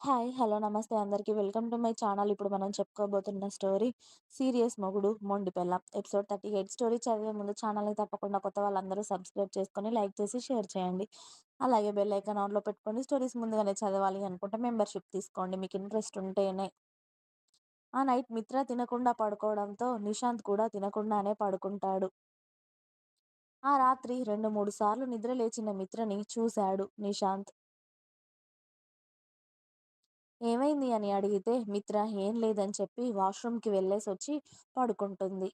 Hi. Hello. నమస్తే అందరికీ welcome to my channel. ఇప్పుడు మనం చెప్పుకోబోతున్న స్టోరీ 'సీరియస్ మొగుడు మొండిపెల్ల ఎపిసోడ్ థర్టీ ఎయిట్ స్టోరీ చదివే ముందు ఛానల్‌ని తప్పకుండా కొత్త వాళ్ళందరూ సబ్స్క్రైబ్ చేసుకొని, లైక్ చేసి, షేర్ చేయండి. అలాగే బెల్ ఐకాన్ ఆన్‌లో పెట్టుకోండి. స్టోరీస్ ముందుగానే చదవాలి అనుకుంటే మెంబర్‌షిప్ తీసుకోండి మీకు ఇంట్రెస్ట్ ఉంటేనే. ఆ నైట్ మిత్ర తినకుండా పడుకోవడంతో నిశాంత్ కూడా తినకుండానే పడుకుంటాడు. ఆ రాత్రి రెండు మూడు సార్లు నిద్ర లేచిన మిత్రని చూశాడు నిశాంత్. ఏమైంది అని అడిగితే మిత్ర ఏం లేదని చెప్పి వాష్‌రూమ్‌కి వెళ్ళేసి వచ్చి పడుకుంటుంది.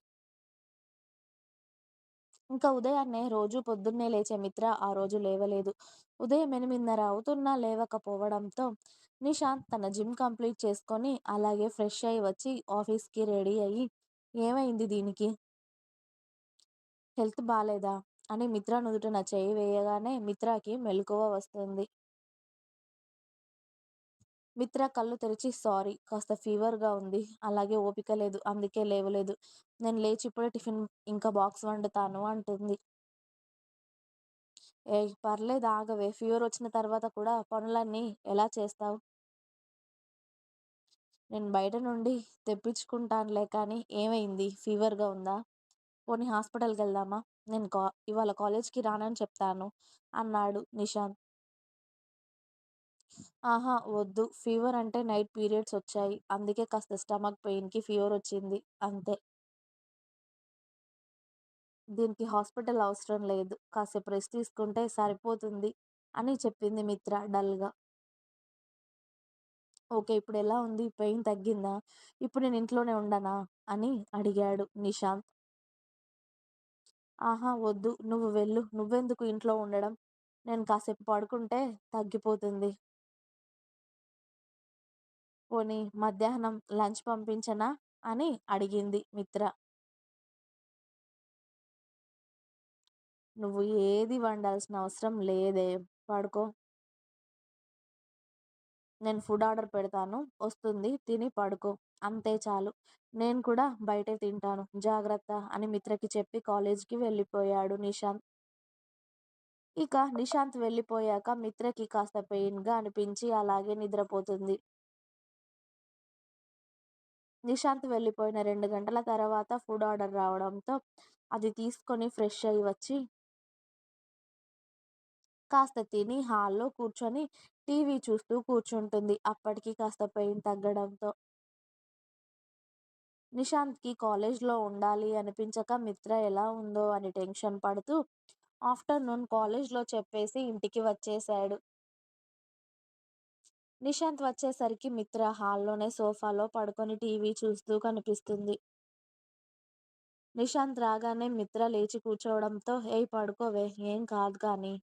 ఇంకా ఉదయాన్నే రోజు పొద్దున్నే లేచే మిత్ర ఆ రోజు లేవలేదు. ఉదయం ఎనిమిదిన్నర అవుతున్నా లేవకపోవడంతో నిశాంత్ తన జిమ్ కంప్లీట్ చేసుకొని, అలాగే ఫ్రెష్ అయ్యి వచ్చి ఆఫీస్‌కి రెడీ అయ్యి ఏమైంది దీనికి? హెల్త్ బాగాలేదా అని మిత్ర నుదుట నా చేయి వేయగానే మిత్రకి మెలకువ వస్తుంది. మిత్ర కళ్ళు తెరిచి సారీ కాస్త ఫీవర్‌గా ఉంది. అలాగే ఓపిక లేదు. అందుకే లేవలేదు. నేను లేచి ఇప్పుడే టిఫిన్ ఇంకా బాక్స్ వండుతాను అంటుంది. ఏ పర్లేదు ఆగవే ఫీవర్ వచ్చిన తర్వాత కూడా పనులన్నీ ఎలా చేస్తావు నేను బయట నుండి తెప్పించుకుంటానులే కానీ ఏమైంది? ఫీవర్‌గా ఉందా? పోనీ హాస్పిటల్కి వెళ్దామా నేను కా ఇవాళ కాలేజ్‌కి రానని చెప్తాను అన్నాడు నిశాంత్. ఆహా! వద్దు. ఫీవర్ అంటే నైట్ పీరియడ్స్ వచ్చాయి. అందుకే కాస్త స్టమక్ పెయిన్‌కి ఫీవర్ వచ్చింది అంతే. దీనికి హాస్పిటల్ అవసరం లేదు. కాసేపు రెస్ట్ తీసుకుంటే సరిపోతుంది అని చెప్పింది మిత్ర డల్‌గా. ఓకే. ఇప్పుడెలా ఉంది? పెయిన్ తగ్గిందా? ఇప్పుడు నేను ఇంట్లోనే ఉండనా? అని అడిగాడు నిశాంత్. ఆహా! వద్దు. నువ్వు వెళ్ళు. నువ్వెందుకు ఇంట్లో ఉండడం? నేను కాసేపు పడుకుంటే తగ్గిపోతుంది. పోని మధ్యాహ్నం లంచ్ పంపించనా? అని అడిగింది మిత్ర. నువ్వు ఏది వండాల్సిన అవసరం లేదే. పడుకో. నేను ఫుడ్ ఆర్డర్ పెడతాను. వస్తుంది. తిని పడుకో. అంతే చాలు. నేను కూడా బయటే తింటాను. జాగ్రత్త అని మిత్రకి చెప్పి కాలేజీకి వెళ్ళిపోయాడు నిశాంత్. ఇక నిశాంత్ వెళ్ళిపోయాక మిత్రకి కాస్త పెయిన్‌గా అనిపించి అలాగే నిద్రపోతుంది. నిశాంత్ వెళ్ళిపోయిన రెండు గంటల తర్వాత ఫుడ్ ఆర్డర్ రావడంతో అది తీసుకొని ఫ్రెష్ అయ్యి వచ్చి కాస్త తిని హాల్‌లో కూర్చొని టీవీ చూస్తూ కూర్చుంటుంది. అప్పటికి కాస్త పెయిన్ తగ్గడంతో. నిశాంత్‌కి కాలేజ్‌లో ఉండాలి అనిపించక మిత్ర ఎలా ఉందో అని టెన్షన్ పడుతూ ఆఫ్టర్‌నూన్ కాలేజ్‌లో చెప్పేసి ఇంటికి వచ్చేసాడు నిశాంత్ వచ్చేసరికి మిత్ర హాల్‌లోనే సోఫాలో పడుకొని టీవీ చూస్తూ కనిపిస్తుంది. నిశాంత్ రాగానే మిత్ర లేచి కూర్చోవడంతో ఏ పడుకోవే ఏం కాదు కానీ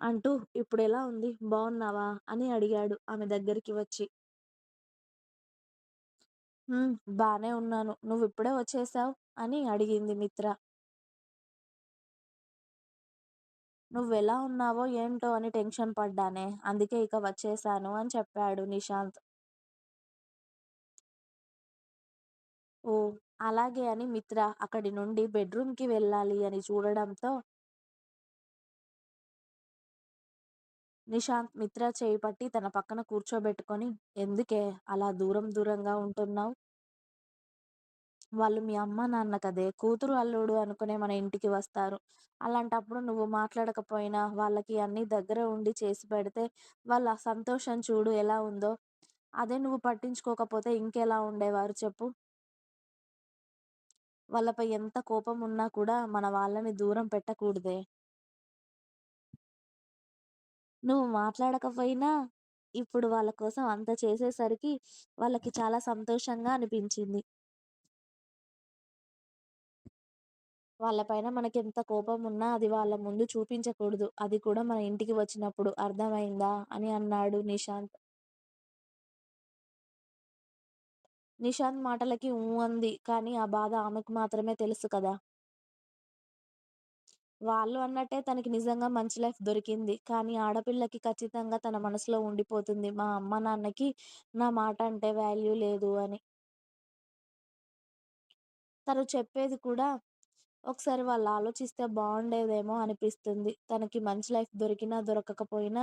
అంటూ ఇప్పుడెలా ఉంది? బాగున్నావా అని అడిగాడు ఆమె దగ్గరికి వచ్చి. బానే ఉన్నాను. నువ్విప్పుడే వచ్చేసావు అని అడిగింది మిత్ర. నువ్వెలా ఉన్నావో ఏంటో అని టెన్షన్ పడ్డానే. అందుకే ఇక వచ్చేశాను అని చెప్పాడు నిశాంత్. ఓ అలాగే అని మిత్ర అక్కడి నుండి బెడ్‌రూమ్‌కి వెళ్ళాలి అని చూడడంతో నిశాంత్ మిత్ర చేయి పట్టి తన పక్కన కూర్చోబెట్టుకొని ఎందుకే అలా దూరం దూరంగా ఉంటున్నావు వాళ్ళు మీ అమ్మ, నాన్న కదే. కూతురు, అల్లుడు అనుకునే మన ఇంటికి వస్తారు. అలాంటప్పుడు నువ్వు మాట్లాడకపోయినా వాళ్ళకి అన్నీ దగ్గర ఉండి చేసి పెడితే వాళ్ళ సంతోషం చూడు ఎలా ఉందో. అదే నువ్వు పట్టించుకోకపోతే ఇంకెలా ఉండేవారు చెప్పు? వాళ్ళపై ఎంత కోపం ఉన్నా కూడా మన వాళ్ళని దూరం పెట్టకూడదే. నువ్వు మాట్లాడకపోయినా ఇప్పుడు వాళ్ళ కోసం అంత చేసేసరికి వాళ్ళకి చాలా సంతోషంగా అనిపించింది. వాళ్ళ పైన మనకెంత కోపం ఉన్నా అది వాళ్ళ ముందు చూపించకూడదు. అది కూడా మన ఇంటికి వచ్చినప్పుడు. అర్థమైందా? అని అన్నాడు నిశాంత్. నిశాంత్ మాటలకి ఊ అంది. కానీ ఆ బాధ ఆమెకు మాత్రమే తెలుసు కదా! వాళ్ళు అన్నట్టే తనకి నిజంగా మంచి లైఫ్ దొరికింది. కానీ ఆడపిల్లకి ఖచ్చితంగా తన మనసులో ఉండిపోతుంది. మా అమ్మ, నాన్నకి నా మాట అంటే వాల్యూ లేదు అని. తను చెప్పేది కూడా ఒకసారి వాళ్ళు ఆలోచిస్తే బాగుండేదేమో అనిపిస్తుంది. తనకి మంచి లైఫ్ దొరికినా, దొరకకపోయినా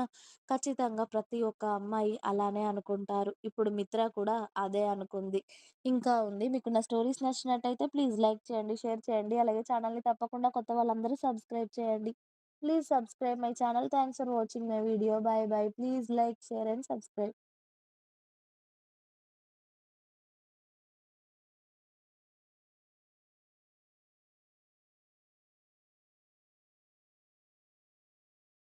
ఖచ్చితంగా ప్రతి ఒక్క అమ్మాయి అలానే అనుకుంటారు. ఇప్పుడు మిత్ర కూడా అదే అనుకుంది. ఇంకా ఉంది. మీకు నా స్టోరీస్ నచ్చినట్టయితే ప్లీజ్ లైక్ చేయండి, షేర్ చేయండి. అలాగే ఛానల్‌ని తప్పకుండా కొత్త వాళ్ళందరూ సబ్స్క్రైబ్ చేయండి. Please subscribe my channel. Thanks for watching my video. Bye bye. Please like, share and subscribe.